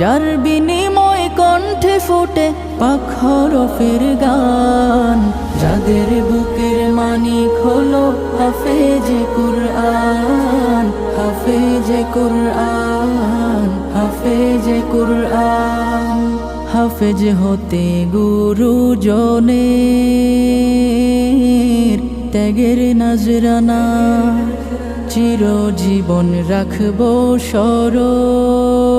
যার বিনিময় কণ্ঠে ফোটে পাখরফের গান। যাদের বুকের মানিক হলো হাফেজে কুরআন হাফেজে কুরআন হাফেজে কুরআন। হাফেজ হতে গুরু জনের ত্যাগের নজরানা। চিরজীবন রাখব স্মরণ